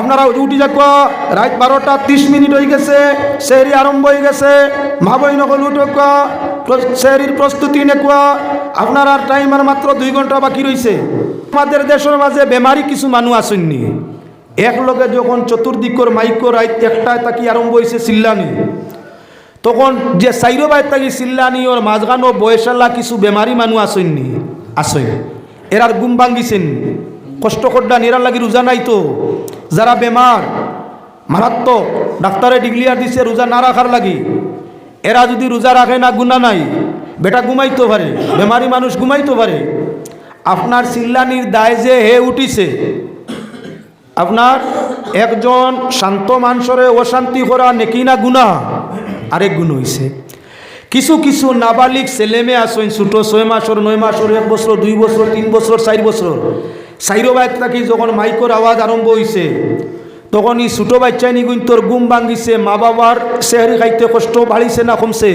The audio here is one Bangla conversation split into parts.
আপনারা উঠি যাক রাত বারোটা ত্রিশ মিনিট হয়ে গেছে, সেহরি আরম্ভ হয়ে গেছে, মা বই নকল উঠক সেহরির প্রস্তুতি নেকুয়া আপনার আর টাইম আর মাত্র দুই ঘণ্টা বাকি রয়েছে আমাদের দেশের মাঝে বেমারি কিছু মানুষ আসেননি এক লগে যখন চতুর্দিকর মাইকর রাত একটায় তাকি আরম্ভ হয়েছে চিল্লানি। তখন যে চাইরো বাইর থাকি চিল্লানি, ওর মাঝখানো বয়সালা কিছু বেমারি মানুষ আসেননি আসেন এরার গুম ভাঙ্গিছেন কষ্ট করডা এরার লাগি রোজা নাই তো। যারা বেমার, মারাত্মক, ডাক্তারে ডিগ্লিয়ার দিছে, রোজা না রাখার লাগি। এরা যদি রোজা রাখে না গুণা নাই। বেটা ঘুমাইতে পারে, বেমারি মানুষ ঘুমাইতে পারে। আপনার চিল্লানির দায় যে হে উঠিছে। আপনার একজন শান্ত মানুষরে অশান্তি করা নেকি না গুণা আরেক গুণ হইছে। কিছু কিছু নাবালিক ছেলেমে আসেন ছোটো ছয় মাসর, নয় মাসর, এক বছর, দুই বছর, তিন বছর, চার বছর। চাইরো বাইক থাকি যখন মাইকর আওয়াজ আরম্ভ হইছে তখন এই ছোটো বাচ্চাই নিগুন তোর গুম ভাঙ্গিছে মা বাবার চেহারি খাইতে কষ্ট বাড়িছে না কমছে?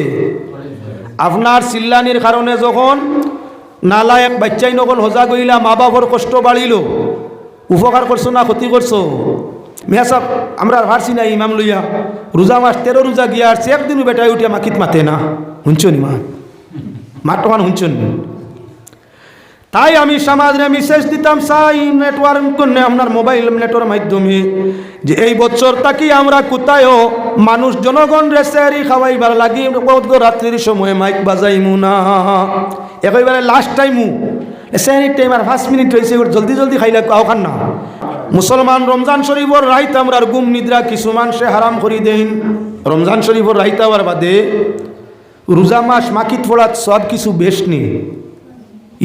আপনার চিল্লানির কারণে যখন নালা এক বাচ্চাই নকল হজা গইলা মা বাবার কষ্ট বাড়িল উপকার করছ না ক্ষতি করছ মেয়া সাহেব আমরা হারছি না ইমাম লইয়া। রোজা মাস তেরো রোজা গিয়া আসছে একদিনও বেটাই উঠিয়া মাকিত মাতে না। শুনছো নি মা? মাঠমান শুনছো নি? তাই আমি সমাজে মেসেজ দিতাম, সাই নেটওয়ার্ক করলে আপনার মোবাইল নেটওয়ার্ক মাধ্যমে। যে এই বছর তাকি আমরা কোথায়ও মানুষ জনগণ রেসারি খাওয়াইবার লাগি রাত্রির সময় মাইক বাজাইমু না। একেবারে লাস্ট টাইমু এসারি টাইম আর পাঁচ মিনিট হয়েছে জলদি জলদি খাইলে কাউ খান না। মুসলমান রমজান শরীফর রাইত আমরা গুম নিদ্রা, কিছু মানুষে হারাম করি দেন। রমজান শরীফর রাইত আবার বাদে রোজা মাস মাকিত ফোড়াত সব কিছু বেশ নেই।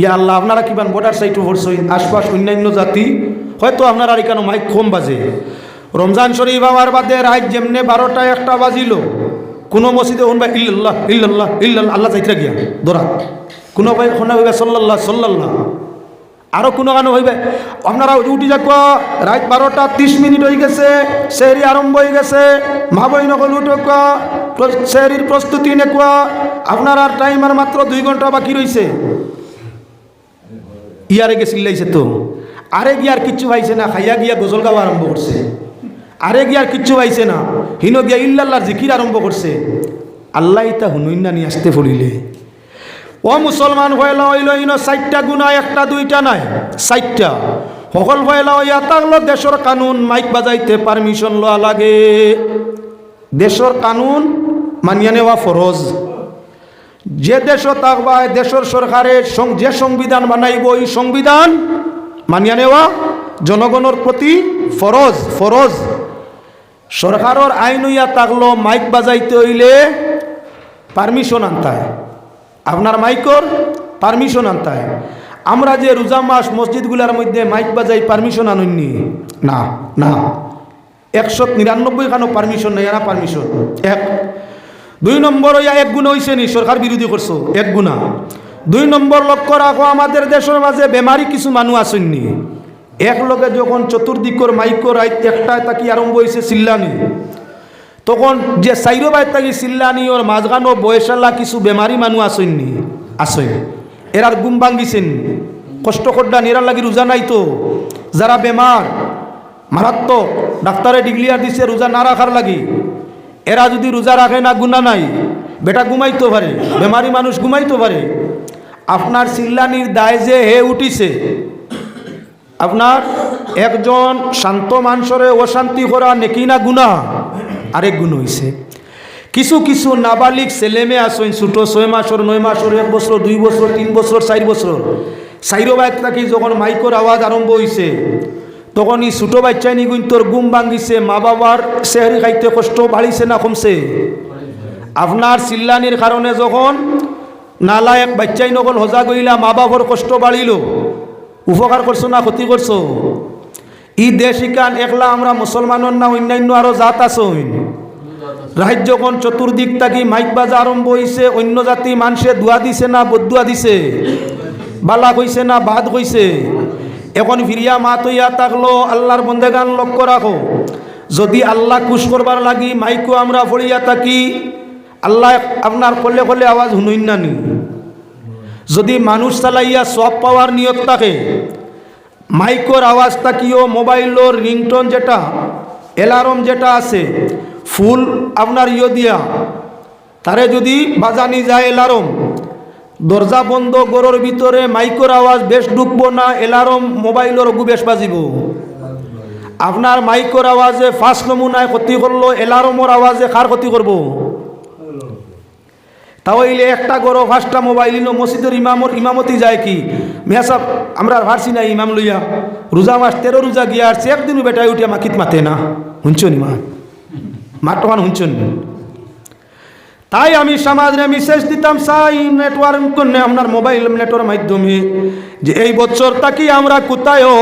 ইয়া আল্লাহ, আপনারা কিমান বর্ডার সাইটে ভরছেন আশপাশ অন্যান্য জাতি, হয়তো আপনারা এখানে মাইক কম বাজে। রমজান শরীফ আমার বাদে রাত যেমনে বারোটা একটা বাজিল, কোনো মসজিদে হন ভাই ইল্লাল্লাহ ইল্লাল্লাহ ইল্লাল্লাহ, আল্লাহ যাইতে গিয়া, দোরা। কোনো ভাই শোনা হইবে সাল্লাল্লাহ সাল্লাল্লাহ। আরও কোনো গানো হইবে? আপনারা উঠি যাক রাত বারোটা ত্রিশ মিনিট হয়ে গেছে, সেহরি আরম্ভ হয়ে গেছে, মা বই নকল উঠক সেহরির প্রস্তুতি নেকুয়া আপনার টাইম আর মাত্র দুই ঘণ্টা বাকি রয়েছে ইয়ারে গে চিল্লাইছে তো। আরে গিয়ার কিচ্ছু পাইছে না, খাইয়া গিয়া গজল গাওয়া আরম্ভ করছে। আরে গিয়ার কিচ্ছু পাইছে না, হিন গিয়া ইল্লাল্লাহর জিকির আরম্ভ করছে। আল্লাহ ইতা হুনুইন না নিয়ে আসতে পড়িলে ও মুসলমান হইল হইল ইনো চারটা গুণা, একটা দুইটা নাই, চারটা। সকল হইল ইয়া তাগল দেশের কানুন, মাইক বাজাইতে পারমিশন লওয়া লাগে। দেশের কানুন মানিয়া নেওয়া ফরজ। যে দেশ থাকবা দেশের সরকারের সং- যে সংবিধান বানাইব এই সংবিধান মানিয়া নেওয়া জনগণের প্রতি ফরজ ফরজ। সরকারের আইন হইয়া থাকল, মাইক বাজাইতে হইলে পারমিশন আনতায় আপনার মাইকর পারমিশন আনতায় আমরা যে রোজা মাস মসজিদগুলোর মধ্যে মাইক বাজাই পারমিশন আনইনি, না না। একশো নিরানব্বই খানো পারমিশন নেই না পারমিশন এক দুই নম্বর ইয়া এক গুণা হয়েছে নি, সরকার বিরোধী করছ, এক গুণা। দুই নম্বর লক্ষ্য রাখো, আমাদের দেশের মাঝে বেমারি কিছু মানুষ আসেননি এক লগে যখন চতুর্দিকর মাইকর একটায় তাকি আরম্ভ হয়েছে চিল্লানি। তখন যে চাইরো বাইর থাকি চিল্লানি, ওর মাঝখানো বয়সালা কিছু বেমারি মানুষ আসেননি আসেন এরার গুম ভাঙ্গিছেন কষ্ট করডা এরার লাগি রোজা নাই তো। যারা বেমার, মারাত্মক, ডাক্তারে ডিগ্লিয়ার দিছে, রোজা না রাখার লাগি। এরা যদি রোজা রাখে না গুণা নাই। বেটা ঘুমাইতে পারে, বেমারি মানুষ ঘুমাইতে পারে। আপনার চিল্লানির দায় যে হে উঠিছে। আপনার একজন শান্ত মানুষরে অশান্তি করা নেকি না গুণা আরেক গুণ হইছে। কিছু কিছু নাবালিক ছেলেমে আসেন ছোটো ছয় মাসর, নয় মাসর, এক বছর, দুই বছর, তিন বছর, চার বছর। চাইরো বাইক থাকি যখন মাইকর আওয়াজ আরম্ভ হইছে তখন এই ছোটো বাচ্চাই নিগুন তোর গুম ভাঙ্গিছে মা বাবার চেহারি খাইতে কষ্ট বাড়িছে না কমছে? আপনার চিল্লানির কারণে যখন নালা এক বাচ্চাই নকল হজা গইলা, মা বাবার কষ্ট বাড়িল। উপকার করছ না ক্ষতি করছ? ই দেশ ইকান একলা আমরা মুসলমানের না অন্যান্য আরও জাত আছে রাজ্য যখন চতুর্দিক থাকি মাইক বাজা আরম্ভ হইছে অন্য জাতি মানুষে দোয়া দিছে না বদুয়া দিছে? বালা কইছে না বাদ কইছে এখন ফিরিয়া মাত হইয়া থাকল আল্লাহর বন্দেগান লক্ষ্য রাখো। যদি আল্লাহ কুশ করবার লাগি মাইকও আমরা ফড়িয়া থাকি, আল্লাহ আপনার কলে কলে আওয়াজ শুনুন না নি। যদি মানুষ চালাইয়া সব পাওয়ার নিয়ত থাকে, মাইকর আওয়াজ তাকিও মোবাইলের রিংটোন যেটা, এলার্ম যেটা আছে, ফুল আপনার ইয়ে দিয়া, তারে যদি বাজানি যায় এলার্ম দরজা বন্ধ গরুর ভিতরে মাইকোর আওয়াজ, বেশ ঢুকবো না, এলার্ম, মোবাইলের অগু বেশ বাজিব। আপনার মাইকোর আওয়াজে ফার্স্ট নমুনায় ক্ষতি করল, এলার্মর আওয়াজে কার ক্ষতি করব? তাহলে একটা গরো ফার্স্টটা মোবাইল ইনো মসজিদের ইমামর, ইমামতি যায় কি? মিয়া সাহেব, আমরা ভারছি না ইমাম লইয়া। রোজা মাস, তেরো রোজা গিয়া আসছে, একদিনও বেটায় উঠিয়া মাকিত মাতে না। শুনছনি মা? মাঠমান শুনছনি তাই আমি সমাজে মেসেজ দিতাম, সাই নেটওয়ার্ক করে আপনার মোবাইল নেটওয়ার্ক মাধ্যমে? যে এই বছর তাকি আমরা কোথায়ও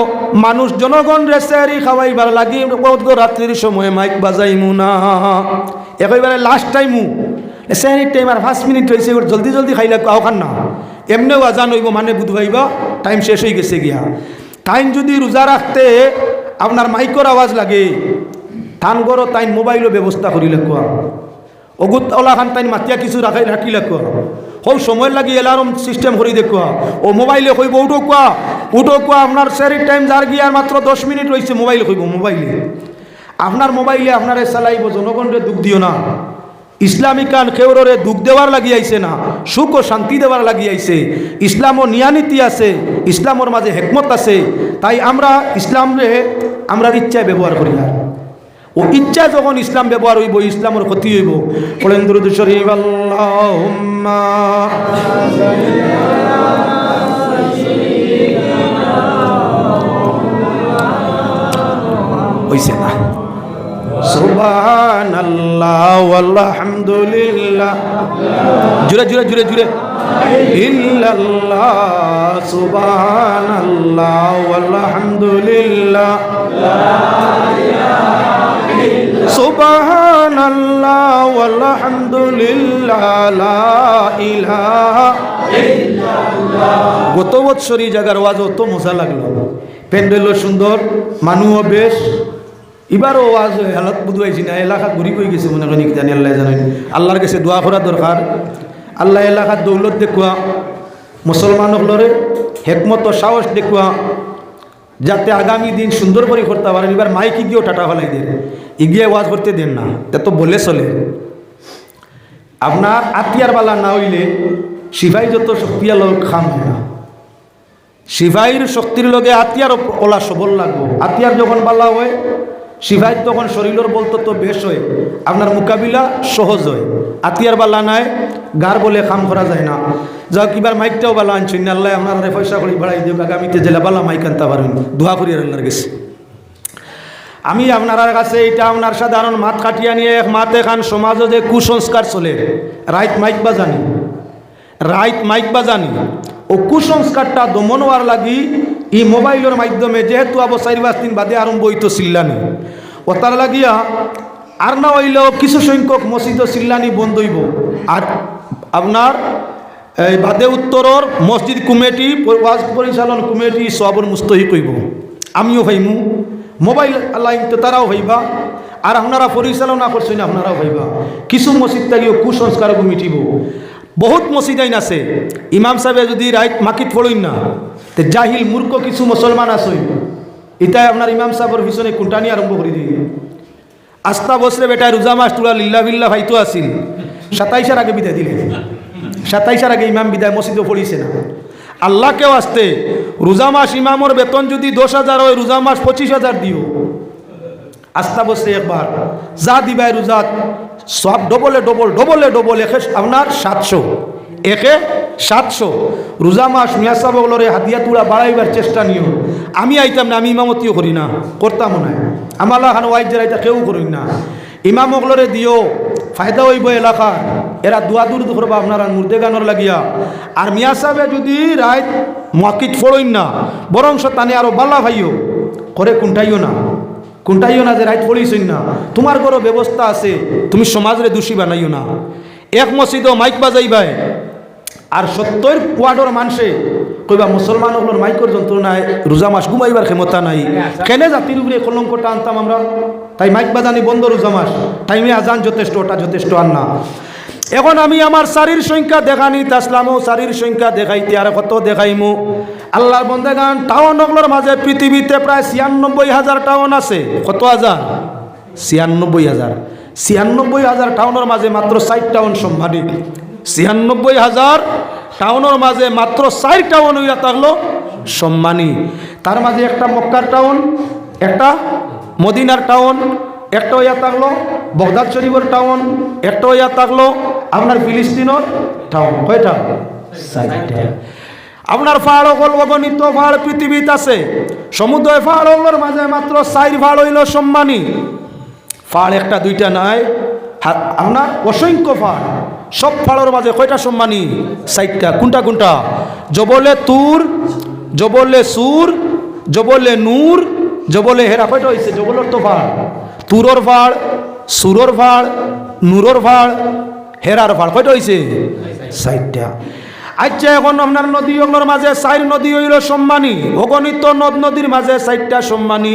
মানুষ জনগণ রেসারি খাওয়াইবার লাগি রাত্রির সময় মাইক বাজাইমু না। একেবারে লাস্ট টাইমু এসারি টাইম আর পাঁচ মিনিট হয়েছে জলদি জলদি খাইলে খান না। এমনিও আজান হইব মানে বুধ ভাইবা টাইম শেষ হয়ে গেছে গিয়া। টাইম যদি রোজা রাখতে আপনার মাইকর আওয়াজ লাগে থান গড় তাইন মোবাইলও ব্যবস্থা করিলে কোয়া? অগুত ওলা খান তাই মাতিয়া কিছু রাখাই রাখিলে কোয়া হৌ, সময় লাগি এলার্ম সিস্টেম করে দেখুয়া ও মোবাইলে কইব উঠো কোয়া উঠো কোয়া আপনার সেরি টাইম যার গিয়ার মাত্র দশ মিনিট রয়েছে মোবাইলে কইব মোবাইলে। আপনার মোবাইলে আপনারে চালাইব জনগণরে দুঃখ দিও না। ইসলামিক কান খেউরে দুঃখ দেওয়ার লাগি আইছে না। সুখ ও শান্তি দেওয়ার লাগি আইছে ইসলামও নিয়ানীতি আছে ইসলামর মাঝে হেকমত আছে। তাই আমরা ইসলামরে আমরা ইচ্ছায় ব্যবহার করি না। ও ইচ্ছা যখন ইসলাম ব্যবহার হইব, ইসলামের ক্ষতি হইব। বলেন, দুরুদ শরীফ হইছে না। জুড়ে জুড়ে জুড়ে জুড়ে। আলহামদুলিল্লাহ সুবহানাল্লাহ আলহামদুলিল্লাহ লা ইলাহা গত বৎসর এই জায়গার ওয়াজ অত মজা লাগল প্যান্ডেলও সুন্দর মানুষও বেশ। এবারও ওয়াজ হালত বুধবাইছি না, এলাকা ঘুরি কই গেছে মনে করি জানি আল্লাহ জানেন। আল্লাহর কাছে দোয়া করা দরকার। আল্লাহ এলাকার দৌলত দেখুয়া, মুসলমান হলরে হেকমত সাহস দেখুয়া, যাতে আগামী দিন সুন্দর করে করতে পারেন। এবার মাইক গিয়েও টাটা ফেলাই দেন। ইগিয়ে ওয়াজ করতে দেন না। তা তো বলে চলে। আপনার আতিয়ার বালা না হইলে সিপাহী যত শক্তিয়া লোক খাম না। সিপাহীর শক্তির লগে আতিয়ার ওলা সবল লাগবো। আতিয়ার যখন বালা হয়, সিপাহীর তখন শরীরের বলতো তো বেশ হয়, আপনার মোকাবিলা সহজ হয়। আতিয়ার বালা নাই, গার বলে কাম করা যায় না। যাও কিবার মাইকটাও বালা আনছেন। আল্লাহ আপনার পয়সা করে, বাড়াই দিও আগামীতে জেলা বালা মাইক আনতে পারেন। দোয়া করি আল্লাহর গেছে আমি আপনার কাছে এটা আপনার সাধারণ মাত কাটিয়া নিয়ে এক মাতে খান সমাজে যে কুসংস্কার চলে রাইট মাইক বাজানি রাইট মাইক বাজানি। ও কুসংস্কারটা দমন হওয়ার লাগি ই মোবাইলের মাধ্যমে যেহেতু আবো পাঁচ দিন বাদে আরম্ভ হইতো চিল্লানি। ও তার লাগিয়া আর না হইলেও কিছু সংখ্যক মসজিদ চিল্লানি বন্ধ হইব। আর আপনার এই বাদে উত্তরর মসজিদ কমিটি পরিচালন কমিটি সবর মুস্তহি কইব আমিও ভাইমু। মোবাইল লাইন তো তারাও ভাইবা আর আপনারা পরিচালনা করছেন, আপনারাও ভাইবা কিছু মসজিদ থাকিও কুসংস্কার মিটিব। বহুত মসজিদ আইন আছে। ইমাম সাহেবে যদি রাইট মাকিত পড়ইন না, তে জাহিল মূর্খ কিছু মুসলমান আসই এটাই আপনার ইমাম সাহেবের পিছনে কুন্টানি আরম্ভ করে দিয়ে আস্থা বসরে বেটায় রোজা মাস তুলা লিল্লা বিল্লা ভাইতো আসিল সাতাইশের আগে বিদায় দিলে সাতাইশের আগে ইমাম বিদায় মসজিদে পড়িছে না। আল্লাহকেও আসতে রোজা মাস ইমামর বেতন যদি দশ হাজার হয়, রোজা মাস পঁচিশ হাজার দিও। আস্থা বসে একবার। যা দিবাই রোজাত, সব ডবলে ডবল ডবলে ডবল, একে আপনার সাতশো। একে সাতশো। রোজা মাস মিয়াসাবলরে হাতিয়া তুলা বাড়াইবার চেষ্টা নিও। আমি আইতাম না, আমি ইমামতিও করি না। করতাম না। আমালা খান ওয়াইজ যারা কেউ করি না। ইমাম অগলরে দিও, ফায়দা হইব এলাকা এরা দুয়া দূর করবা, আপনারা মুর্দে গানোর লাগিয়া। আর মিয়া সাহেবে যদি রাইত মকিট ফড়ইন না, বরং তানে আরও বালা ভাইও করে কুন্টাইও না কুন্টাইও না যে রাইত পড়িছইন না। তোমার ঘরও ব্যবস্থা আছে, তুমি সমাজরে দোষী বানাইও না। এক মসজিদও মাইক বাজাইবাই, আর সত্তর ওয়ার্ডর মানুষে কইবা মুসলমান হলোর মাইকর যন্ত্রণায় রোজা মাস ঘুমাইবার ক্ষমতা নাই। কেনে জাতির উপরে কলঙ্কটা আনতাম আমরা? তাই মাইক বাজানি বন্ধ রোজা মাস টাইমে আজান যথেষ্ট, ওটা যথেষ্ট আর না। এখন আমি আমার শারীর সংখ্যা দেখানি তাসলামও শারীর সংখ্যা দেখাইতে, আর কত দেখাইমু? আল্লাহর বন্দেগান, টাউন নগলোর মাঝে পৃথিবীতে প্রায় ছিয়ানব্বই হাজার টাউন আছে। কত হাজার? ছিয়ানব্বই হাজার। ছিয়ানব্বই হাজার টাউনের মাঝে মাত্র ষাট টাউন সম্মানী ছিয়ানব্বই হাজার টাউনের মাঝে মাত্র ষাট টাউন হইয়া থাকল সম্মানী। তার মাঝে একটা মক্কার টাউন, একটা মদিনার টাউন, একটা হইয়া থাকল বগদাদ শরীফের টাউন, একটা হইয়া থাকল আপনার টাউন কয়টা ষাটটা আপনার পাহাড় হল অগণিত পাহাড় পৃথিবীতে আছে। সমুদ্র পাহাড় হলোর মাঝে মাত্র চার পাহাড় হইল সম্মানী। পাহাড় একটা, দুইটা নাই। আপনার অসংখ্য পাহাড় সব পাহাড়ের মাঝে কয়টা সম্মানী? চারটা। কোনটা কোনটা? জবলে তুর জবলে সুর জবলে নূর জবলে হেরা। কয়টা হয়েছে জবলের তো পাহাড় তুরর পাহাড় সুরর পাহাড় নূরর পাহাড় হেরার পাহাড় কয়টা হয়েছে চারটা। আচ্ছা এখন আপনার নদী ওগুলোর মাঝে চার নদী হইল সম্মানী অগণিত নদ নদীর মাঝে চারটা সম্মানী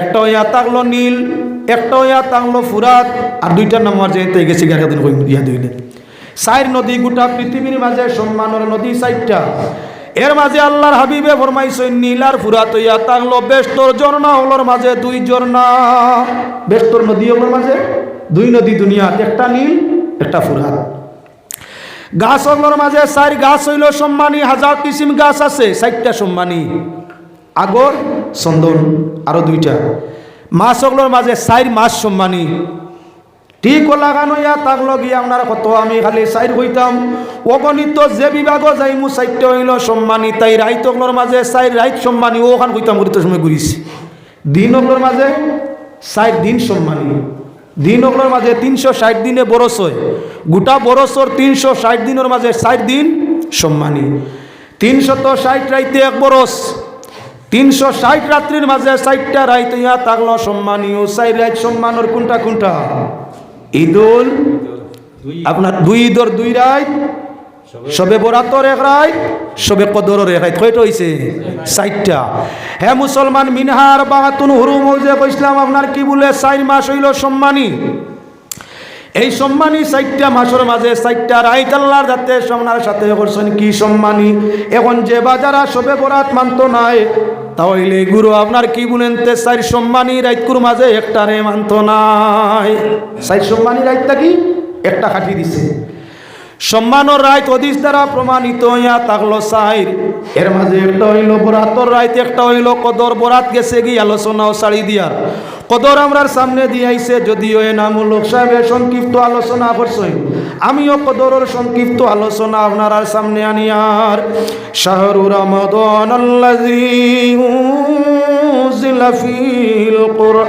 একটা হইয়া তাকলো নীল, একটা হইয়া তাকলো ফুরাত, আর দুইটার নাম মাঝে তাই গেছি গাড়ি দিন ইয়া দিলে চার নদী, গোটা পৃথিবীর মাঝে সম্মানের নদী চারটা। এর মাঝে আল্লাহর হাবিবে ফরমাইছে নীল আর ফুরাত হইয়া তাকলো বেস্তর ঝর্ণা হলোর মাঝে দুই ঝর্ণা। বেস্তর নদী হলোর মাঝে? দুই নদী দুনিয়াত, একটা নীল একটা ফুরাত গাছ হলোর মাঝে চার গাছ হইল সম্মানী, হাজার কিসিম গাছ আছে, চারটা সম্মানী। আগর, চন্দন, আরও দুইটা। মাছ হলোর মাঝে চার মাছ সম্মানী। ঠিক লাগানো ইয়া তাক লগিয়ে আপনার কত আমি খালি চাইর হইতাম। অগণিত যে বিভাগ যাইমু চারটে হইল সম্মানী। তাই রাইত হলোর মাঝে চাইর রাইত সম্মানী ওখান হইতাম ঘুরিতে সময় ঘুরিছি দিন হলোর মাঝে চার দিন সম্মানী। দিন হলোর মাঝে তিনশো ষাট দিনে বরস হয়। গোটা বরসর তিনশো ষাট দিনের মাঝে ষাট দিন সম্মানী। তিনশত ষাট রাইতে এক বরস। তিনশো ষাট রাত্রির মাঝে ষাটটা রাইতে ইয়া থাকল সম্মানীয় চাই রাইত সম্মানর কোনটা কোনটা? ঈদুল আপনার দুই ঈদর দুই রাইত। সবে বরাতর এক রাইত সবে কদরের এক রাইত কয়টা হইছে? চারটা। হে মুসলমান, মিনহার বাহাতুন হুরুম যে কইসলাম আপনার কি বলে, চার মাস হইল সম্মানী। এই সম্মানী চারটা মাসের মাঝে চারটা রাইত আল্লাহর যাতে সোমনার সাথে করছেন কি সম্মানী? এখন যে বাজারা সবে বরাত মানত নাই, তাহলে গুরু, আপনার কি বলেন তে চার সম্মানী রাইতকুর মাঝে একটা রে মানত নাই? চার সম্মানী রাইতটা কি? একটা খাটি দিছে। সম্মানর রাইত অদিস দ্বারা প্রমাণিত হইয়া থাকল সাইর এর মাঝে একটা হইল বরাতর রাইত একটা হইল কদর। বরাত গেছে কি আলোচনা ও শাড়ি দিয়ার কদর আমরার সামনে দিয়াইছে, যদিও এ নাম লোক সাহেবের সংক্ষিপ্ত আলোচনা করছই আমিও কদরের সংক্ষিপ্ত আলোচনা আপনার আর সামনে আনিয়ার শাহরু রমদন আল্লাযী উনজিলা ফিল কুরআন।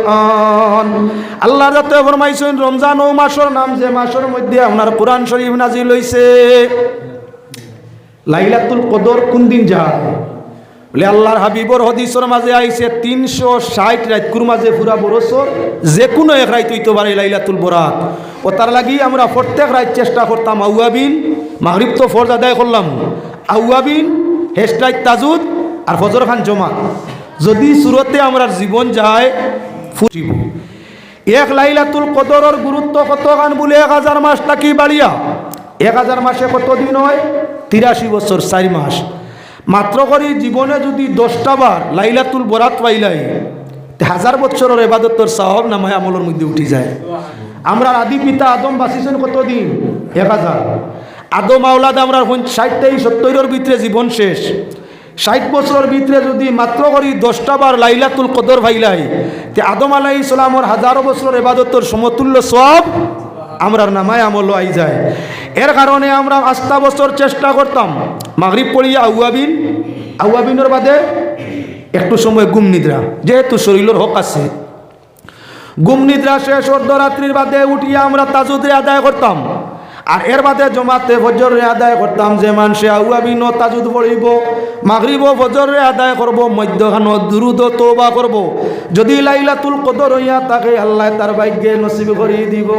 আল্লাহ যাতে ফরমাইছেন, রমজান ও মাসের নাম যে মাসের মধ্যে আপনার কোরআন শরীফ নাজিল হইছে। লাইলাতুল কদর কোন দিন যায়? বলে আল্লাহর হাবিবর হদিসর মাঝে আইছে, তিনশো ষাট রাতকুর মাঝে পুরা বরসর, যে কোনো এক রাইত হইতে পারে লাইলাতুল বরাত। ও তার লাগি আমরা প্রত্যেক রাত চেষ্টা করতাম, আউয়াবিন মাহরিব তো ফরজ আদায় করলাম। আউয়াবিন হেস্টাইট তাজুদ আর ফজর খান জমা যদি সুরতে আমরা জীবন যায় ফুটিব এক লাইলাতুল কদরের গুরুত্ব কত গান বলে এক হাজার মাস টাকি বাড়িয়া? এক হাজার মাসে কত দিন হয়? তিরাশি বছর, চারি মাস। মাত্র করে জীবনে যদি দশটা বার লাইলাতুল বরাত পাইলাই হাজার বছরের এবাদতর সাহব নামায় আমলের মধ্যে উঠি যায়। আমরা আদি পিতা আদম বাঁচিছেন কতদিন এক হাজার। আদম আওলাদ আমরা ষাটটাই সত্তরের ভিতরে জীবন শেষ। ষাট বছরের ভিতরে যদি মাত্র করি দশটা বার লাইলাতুল কদর ভাইলাই, তে আদম আলাই ইসলামর হাজারো বছরের এবাদতর সমতুল্য সব আমরার নামায় আমল আই যায়। এর কারণে আমরা আস্তা বছর চেষ্টা করতাম মাগরিব পড়িয়া আউয়াবিন, আউয়াবিনের বাদে একটু সময় গুম নিদ্রা, যেহেতু শরীরের হক আছে। গুম নিদ্রা শেষ অর্ধরাত্রির বাদে উঠিয়া আমরা তাজুদরে আদায় করতাম। আর এর বাদে জমাতে ফজরে আদায় করতাম যে মানুষে আউয়াবিন তাজুদ পড়িব। মাগরিব ফজরে আদায় করব মধ্যখান দুরুদ তোবা করব। যদি লাইলাতুল কদর হইয়া তাকে আল্লাহ তার ভাগ্যে নসিব করিয়ে দিব।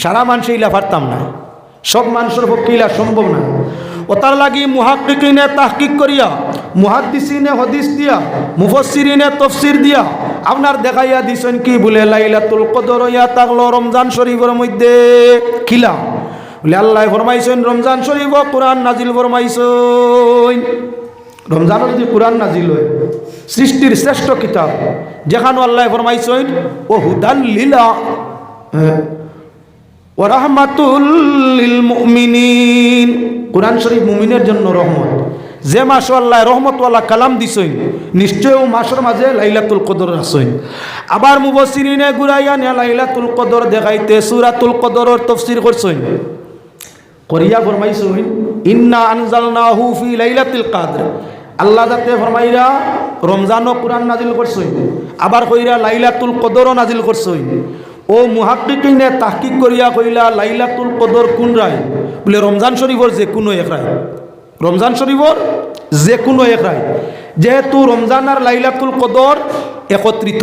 সারা মানুষ ইলা পারতাম না। সব মানুষের পক্ষে ইলা সম্ভব না। ও তার লাগি মুহাক্কিকিনে তাহকিক করিয়া, মুহাদ্দিসিনে হদিস দিয়া মুফসিরিনে তফসির দিয়া আপনার দেখাইয়া দিছেন কি বলে, লাইলাতুল কদর, ইয়া তাকলো রমজান শরীফের মধ্যে। খিলা। বলে, আল্লাহ ফরমাইছেন, রমজান শরীফ কোরআন নাজিল ফরমাইছেন। রমজানের যে কোরআন নাজিল হয়। সৃষ্টির শ্রেষ্ঠ কিতাব। যেখানে আল্লাহ ফরমাইছেন ও হুদান লীলা ও রহমাতুল মুমিনিন। কোরআন শরীফ মুমিনের জন্য রহমত। যে মাস আল্লাহ রহমতওয়ালা কালাম দিছইন নিশ্চয় ও মাসের মাঝে লাইলাতুল কদর আসইন আবার মুবসিরিনে গুরাইয়া নিয়া লাইলাতুল কদর দেখাইতে সুরাতুল কদরের তফসির করছইন করিয়া ফরমাইছইন ইন্না আনজালনাহু ফি লাইলাতুল কদর। আল্লাহ যাতে ফরমাইরা রমজানও কোরআন নাজিল করছইন আবার কইরা লাইলাতুল কদরও নাজিল করছইন ও মুহাক্কিকিনে তাহকিক করিয়া কইলা লাইলাতুল কদর কোন রায়? বলে রমজান শরীফর যে কোনো এক রায়। রমজান শরীফর যে কোনো এক রায়। যেহেতু রমজান আর লাইলাতুল কদর একত্রিত,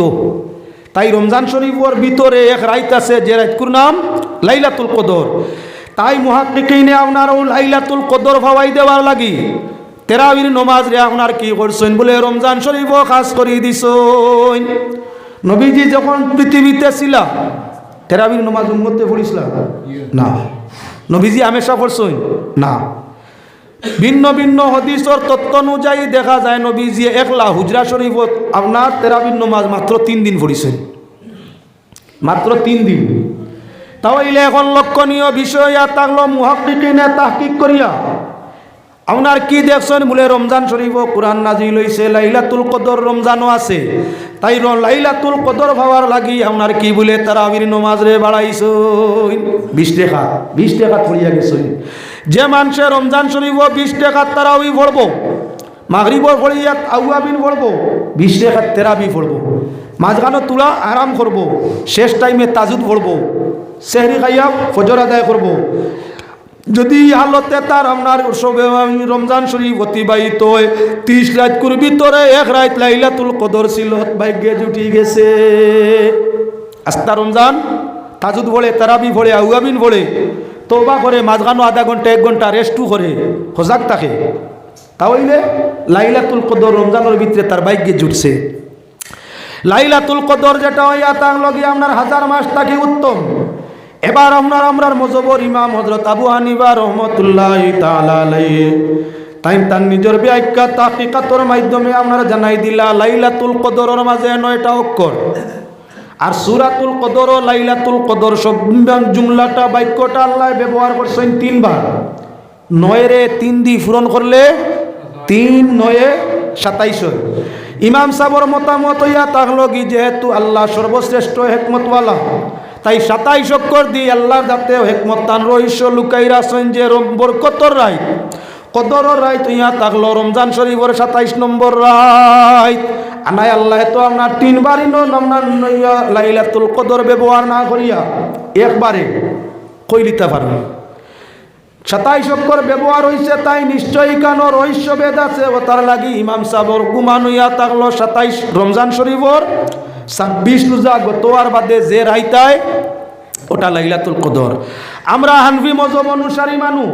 তাই রমজান শরীফর ভিতরে এক রাইত আছে যে রাইতকুর নাম লাইলাতুল কদর। তাই মুহাক্কিকিনে আপনার লাইলাতুল কদর ভাবাই দেওয়ার লাগি। তেরাবির নমাজ রে আপনার কি করছেন বলে রমজান শরীফ খাস করি দিছইন নবীজি যখন পৃথিবীতে ছিল তেরাবির নমাজ উম্মতে পড়িছিলাম না। নবীজি হামেশা পড়ছইন না। ভিন্ন ভিন্ন হদিসর তত্ত্ব অনুযায়ী দেখা যায় নবীজি একলা হুজরা শরীফত আপনার তেরাবির নমাজ মাত্র তিন দিন পড়িছেন। মাত্র তিন দিন। তাহলে এখন লক্ষণীয় বিষয় আর থাকল মুহাক্কিকিনে তাহকিক করিয়া আপনার কি দেখছেন? বলে রমজান শরীফ কোরআন নাজি হইছে, লাইলাতুল কদর রমজানও আছে। তাই লাইলাতুল কদর ভাবার লাগি আপনার কি বলে? তারাবির নমাজ রে বাড়াইছ বিশ টাকা বিশ টাকা পড়িয়া গেছে যে মানুষে রমজান শরীফ বিশ টাকা তারাবি পড়ব। মাগরিবর পড়িয়া আউয়াবিন পড়ব, বিশ টাকা তেরাবি পড়ব। মাঝখানে তুলা আরাম করব, শেষ টাইমে তাজুদ পড়ব, সেহরি খাইয়া ফজর আদায় করব। যদি হালতে তার আপনার উৎসবে রমজান শরীফ অতিবাহিত হয় ত্রিশ রাত কুর ভিতরে এক রাত লাইলাতুল কদর ছিল ভাগ্যে জুটি গেছে। আস্তা রমজান, তাজুদ ভরে তারাবি ভরে আউয়াবিন ভরে তৌবা করে মাঝখানো আধা ঘণ্টা, এক ঘণ্টা রেস্টও করে সজাগ থাকে। তাহলে লাইলাতুল কদর রমজানের ভিতরে তার ভাগ্যে জুটছে। লাইলাতুল কদর যেটা হইয়া তার লগে আপনার হাজার মাস থাকি উত্তম। এবার আপনার আমরার মজবর ইমাম হজরত আবু হানিবা রহমতুল্লাহ তাই তার নিজের ব্যাখ্যা তাকিকাতর মাধ্যমে আপনারা জানাই দিলা, লাইলাতুল কদরের মাঝে নয়টা অক্ষর। আর সুরাতুল কদর ও লাইলাতুল কদর সব জুমলাটা, বাক্যটা আল্লাহ ব্যবহার করছেন তিনবার। নয়রে তিন দি পূরণ করলে তিন নয়ে সাতাইশ ইমাম সাবর মতামত ইয়া তাহলগি যেহেতু আল্লাহ সর্বশ্রেষ্ঠ হেকমতওয়ালা, তাই সাতাইশ অক্ষর দি আল্লাহর যাতে হেকমত তান রহস্য লুকাই রাখছেন যে রম- বরকতর রায়। কদর রায় তুইয়া তাকলো রমজান শরীফের সাতাইশ নম্বর রায়। আনাই আল্লাহ তো আপনার তিনবারই আপনার লাইলাতুল কদর ব্যবহার না করিয়া একবারে কই লিতে পারবেন সাতাইশ অক্ষর ব্যবহার হয়েছে তাই নিশ্চয়ই কানো রহস্য বেদ আছে? ও তার লাগি ইমাম সাবর গুমানুয়া থাকল সাতাইশ রমজান শরীফর। ছাব্বিশ রোজা গত আর বাদে যে রাইতায় ওটা লাইলাতুল কদর। আমরা হানভি মজব অনুসারী মানুষ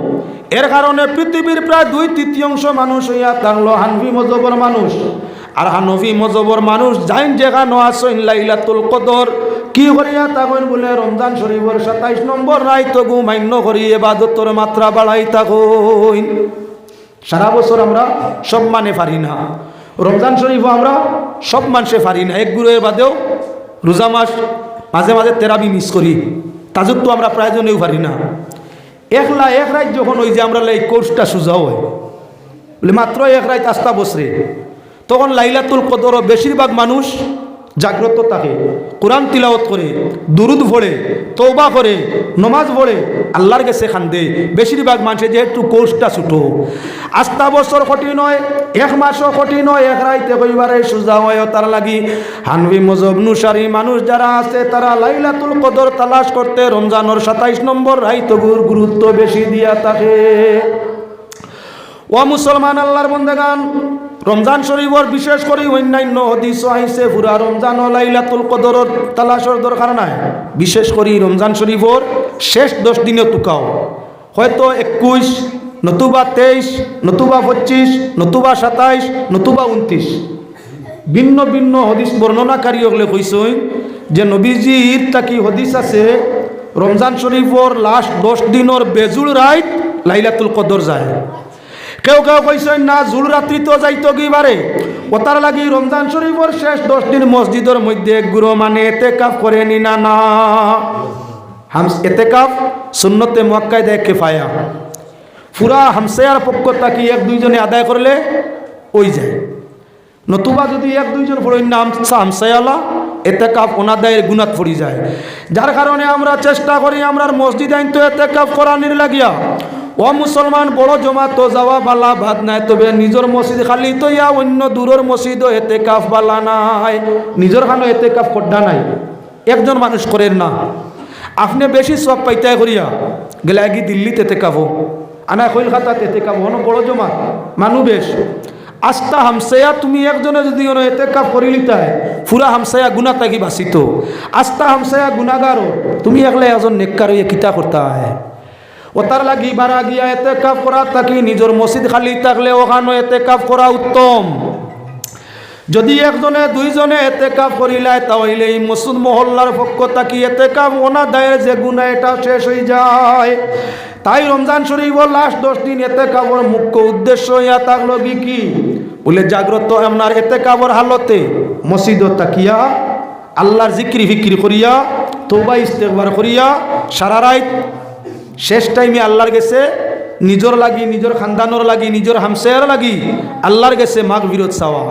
এর কারণে পৃথিবীর প্রায় দুই তৃতীয়াংশ মানুষ হইয়া থাকল হানভি মজবর মানুষ। আর হানভি মজবর মানুষ যাইন যেখানো আসইন লাইলাতুল কদর, কি করিয়া তখন বলে রমজান শরীফের সাতাইশ নম্বর রায় তো গু মান্য করি এবাদতর মাত্রা বাড়াই থাকুন সারা বছর আমরা সব মানে পারি না। রমজান শরীফও আমরা সব মানুষে পারি না। এক গুরুয়ের বাদেও রোজা মাস মাঝে মাঝে তেরাবি মিস করি। তাজুক তো আমরা প্রয়োজনেও পারি না। একলা এক রাত যখন ওই যে আমরা এই কোর্সটা সোজা হয়, বলে মাত্র এক রাত আস্তা বসরে। তখন লাইলাতুল কদর বেশিরভাগ মানুষ জাগ্রত থাকে। কোরআন তিলাওয়াত করে, দুরুদ ভরে তৌবা করে, নমাজ ভরে আল্লাহর কাছে খান্দে বেশিরভাগ মানুষের যেহেতু কোর্সটা ছুটো। আস্তা বছর কঠিন নয় এক মাসও কঠিন নয় এক রাইতে কইবারে সোজা হয় তার লাগি। হানবি মজব নুসারি মানুষ যারা আছে, তারা লাইলাতুল কদর তালাশ করতে রমজানের সাতাইশ নম্বর রাইতগুর গুরুত্ব বেশি দিয়া থাকে। ও মুসলমান আল্লাহর বন্দেগান রমজান শরীফর বিশেষ করে অন্যান্য হদিস আইসে পুরা রমজান লাইলাতুল কদরর তালাশর দরকার নাই। বিশেষ করে রমজান শরীফর শেষ দশ দিনে টুকাও। হয়তো একুশ, নতুবা তেইশ, নতুবা পঁচিশ, নতুবা সাতাইশ, নতুবা উনত্রিশ ভিন্ন ভিন্ন হদিস বর্ণনাকারী হলে কইসই যে নবীজির তাকি হদিস আছে? রমজান শরীফর লাস্ট দশ দিনের বেজুল রাইত লাইলাতুল কদর যায়। কেউ কেউ কইছেন, না, জুল রাত্রি তো যাইতো গিবারে ওতার লাগি রমজান শরীফর শেষ দশ দিন মসজিদের মধ্যে গুরু মানে এতে কাপ করে নি, না না হাম এতে কাপ সুন্নতে মোয়াক্কায় দেয় কেফায়া। পুরা হামসায়ার পক্ষ তাকি এক দুইজনে আদায় করলে ওই যায়। নতুবা যদি এক দুইজন পড়েন না হামসায়ালা এতে কাপ অনাদায়ের গুণাত পড়ি যায়। যার কারণে আমরা চেষ্টা করি আমরা মসজিদ আইন তো এতে কাপ করানির লাগিয়া ও মুসলমান, বড় জমা তো যাওয়া বালা ভাত নাই, তবে নিজের মসজিদ খালি তো ইয়া অন্য দূরের মসজিদও এতে কাপ বালা নাই। নিজের খানো এতে কাপ কড্ডা নাই। একজন মানুষ করেন না। আপনি বেশি সব পাইতাই করিয়া গেলে আগে দিল্লিতে এতে কাবো আনা কলকাতাতে এতে কাবো হন বড় জমা মানু বেশ। আস্তা হামসায়া, তুমি একজনে যদি এতে কাপ করি লিতায়, ফুরা হামসায়া গুণা তাকি বাঁচিত আস্তা হামসায়া গুণাগারও তুমি একলে একজন নেককার হইয়া কিতা করতা হয় ও তার লাগি বারা গিয়া এতে কাপ করা তাকি নিজের মসজিদ খালি থাকলে ওখানে এতে কাপ করা উত্তম। যদি একজনে, দুইজনে এতে কাপ করিলায়, তাহলে এই মসুদ মহল্লার পক্ষ তাকি এতে কাপ ওনা দায়ের যে গুণা এটা শেষ হয়ে যায়। তাই রমজান শরীফ লাস্ট দশ দিন এতে কাবর মুখ্য উদ্দেশ্য ইয়া থাকল কি কি? বলে, জাগ্রত আপনার এতে কাবর হালতে মসজিদ তাকিয়া আল্লাহর জিক্রি ফিক্রি করিয়া তৌবা ইস্তেকবার করিয়া, সারা রাত শেষ টাইমে আল্লাহর গেছে নিজর লাগি, নিজর খানদানোর লাগি, নিজর হামসায়ার লাগি আল্লাহর গেছে মাঘ বিরোধ চাওয়া।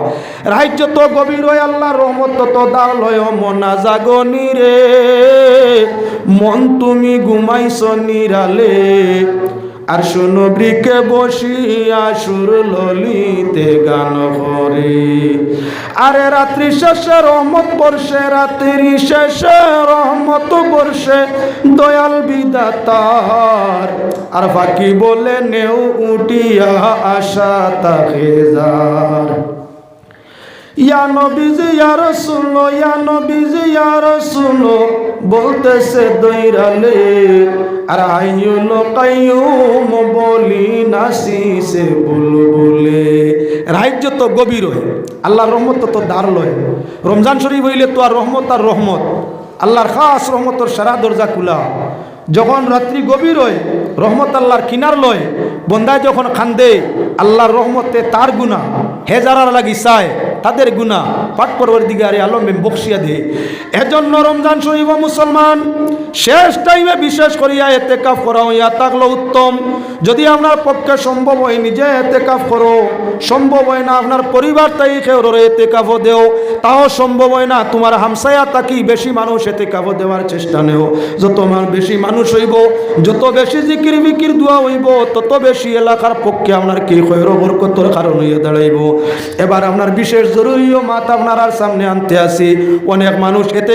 রাজ্য তো গভীর হয় আল্লাহ রহমত তো দাল হয় মনা জাগনি রে। মন তুমি ঘুমাইছ নিরালে। আর শুনো বৃকে বসিয়া সুর ললিতে গান করে। আরে রাত্রি শেষে রহমত বর্ষে, রাত্রি শেষে রহমত বর্ষে, দয়াল বিদাতার আর বাকি বলে নেও উঠিয়া আশা তাকে যার। ইয়া নবীজি, ইয়া রাসূল ইয়া নবীজি, ইয়া রাসূল বলতেছে দইরালে আর আইয়ুল কাইয়ুম বলি নাসিসে বুলবুলে। রাজ্য তো গভীর হয়, আল্লাহর রহমত তো দার লয় রমজান শরীফ হইলে তো আর রহমত আর রহমত। আল্লাহর খাস রহমতর সারা দরজা খুলা। যখন রাত্রি গভীর হয়, রহমত আল্লাহর কিনার লয়, বন্দায় যখন খান্দে আল্লাহর রহমতে তার গুণা হে যারার লাগি চায়, তাদের গুণা পাট পরবর দিকে আরে আলমে বকশিয়া দে, এজন্য রমজান শরীফ মুসলমান, শেষ টাইমে বিশেষ করিয়া এতে কাপ করা হইয়া থাকল উত্তম। যদি আপনার পক্ষে সম্ভব হয় নিজে এতে কাপ করো, সম্ভব হয় না আপনার পরিবার তাই কেউ এতে কাফও দেও, তাও সম্ভব হয় না তোমার হামসায়া তাকি বেশি মানুষ এতে কাফও দেওয়ার চেষ্টা নেও। যত বেশি মানুষ হইব, যত বেশি জিকির বিকির দোয়া হইব, তত বেশি এলাকার পক্ষে আপনার কি বরকতর কারণ হইয়া দাঁড়াইব। এবার আপনার বিশেষ মাত আপনার সামনে আনতে আসি। অনেক মানুষ এতে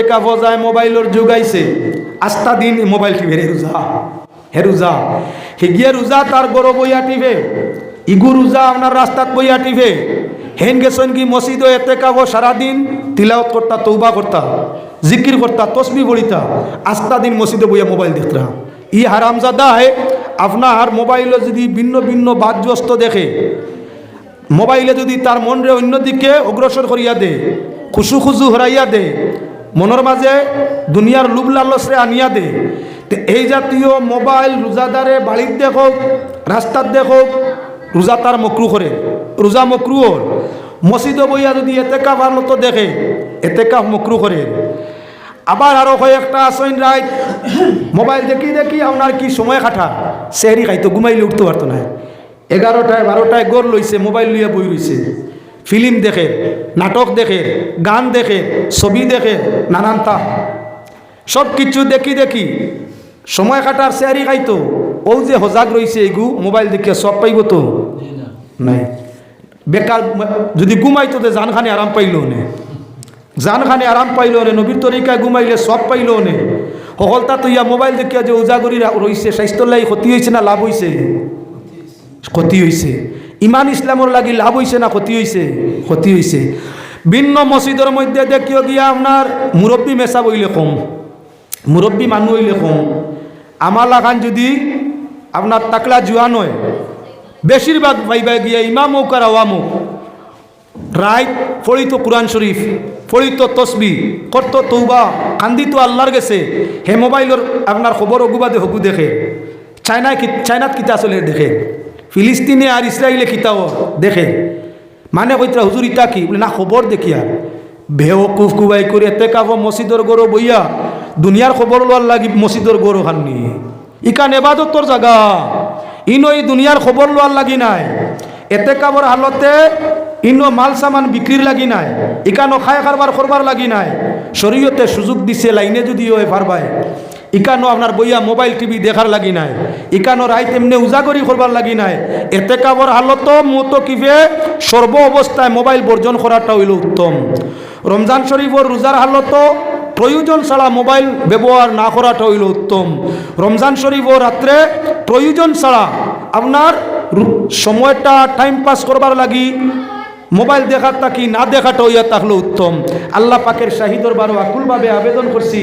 মোবাইলের যুগাইছে আস্তা দিন মোবাইল হে রোজা রোজা তার বইয়া টিভে। ইগু রোজা আপনার রাস্তাত বইয়া টিভে। হেন গেছেন কি মসজিদ এতে কাবো সারাদিন তিলাওত করতা তৌবা করতা, জিকির করতা, তসবি বলিতা আস্তা দিন মসজিদে বইয়া মোবাইল দেখতা। ই হারামজাদায় আপনার মোবাইলে যদি ভিন্ন ভিন্ন বাদ্যস্ত দেখে, মোবাইলে যদি তার মনরে অন্যদিকে অগ্রসর করিয়া দে খুশু খুশু হরাইয়া দে, মনের মাঝে দুনিয়ার লুব লালসরে আনিয়া দে এই জাতীয় মোবাইল রোজাদারে বাড়ির দেখো রাস্তার দেখো রোজা তার মকরু করে, রোজা মকরু ওর মসজিদ বইয়া যদি এতেকা ভার মতো দেখে এতেকা মকরু করে। আবার আরও কয়েকটা আসইন রায় মোবাইল দেখি দেখি আপনার কি সময় কাটা? সেহরি খাইতো ঘুমাইলে উঠতে পারতো না। এগারোটায় বারোটায় গড় লইছে মোবাইল লইয়া বই রইছে। ফিল্ম দেখে নাটক দেখে গান দেখে ছবি দেখে নানান তা। সব কিছু দেখি দেখি সময় কাটার শেয়ারি খাইতো ও যে হজাগ রইছে এগু মোবাইল দেখে সব পাইব তো? নাই। বেকার যদি ঘুমাইতো তো জানখানে আরাম পাইল নে। জানখানে আরাম পাইল নে, নবীর তরিকায় ঘুমাইলে সব পাইল নে। সকলতা তো ইয়া মোবাইল দেখিয়া যে উজাগরি রইছে স্বাস্থ্যর লাগি ক্ষতি হয়েছে না লাভ হয়েছে ক্ষতি হয়েছে ইমান ইসলামর লাগি লাভ হয়েছে না ক্ষতি হয়েছে ক্ষতি হয়েছে ভিন্ন মসজিদের মধ্যে দেখিও গিয়া আপনার মুরব্বী মেশা বইলে কম মুরব্বী মানুষ হইলে কম। আমার লাগান যদি আপনার তাকলা জুয়া নয় বেশিরভাগ ভাইবা গিয়া ইমাম আর আওয়ামুক রাইত ফড়িত কোরআন শরীফ ফড়িত তসবি, কর্ত তৌবা কান্দিত আল্লাহর গেছে হে মোবাইলের আপনার খবর অগুবাদে হকু দেখে। চাইনায় কি চাইনাত কিতা আসলে দেখে। ফিলিস্তিনে আর ইসরায়েলে খিতাও দেখে। মানে কইতরা হুজুর ইতা কি? বলে, না খবর দেখিয়া। ভেও কুফ কুবাই করে এতে কাব মসজিদর গরো বইয়া। দুনিয়ার খবর লোয়ার লাগি মসজিদর গরো খাননি ইকান এবাদতর জাগা। ইনো এই দুনিয়ার খবর লোয়ার লাগি নাই। এতে কাবর হালতে ইনো মাল সামান বিক্রির লাগি নাই, ইকানো খায় কারবার করবার লাগি নাই। শরীয়তে সুযোগ দিছে, লাইনে যদি হয় পারবাই ইকানো আপনার বইয়া মোবাইল টিভি দেখার লাগি নাই। ইকানো রাইত এমনি উজাগরি করবার লাগি নাই। এতে কাবর হালত মতো কিভে সর্ব অবস্থায় মোবাইল বর্জন করাটা হইল উত্তম। রমজান শরীফর রোজার হালত প্রয়োজন ছাড়া মোবাইল ব্যবহার না করাটা হইল উত্তম। রমজান শরীফ ও রাত্রে প্রয়োজন ছাড়া আপনার সময়টা টাইম পাস করবার লাগি মোবাইল দেখার তাকি না দেখাটা ইয়া তাহলে উত্তম। আল্লাহ পাকের শাহিদর বারো আকুলভাবে আবেদন করছি,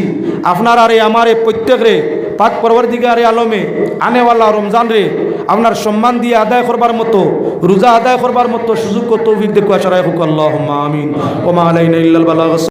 আপনার আরে, আমার এ প্রত্যেক রে পাক পরবর দিকে আরে আলমে, আনেওয়ালা রমজান রে আপনার সম্মান দিয়ে আদায় করবার মতো, রোজা আদায় করবার মতো সুযোগ চড়াই হুক আল্লাহ আমিন। ওমা আলাইনা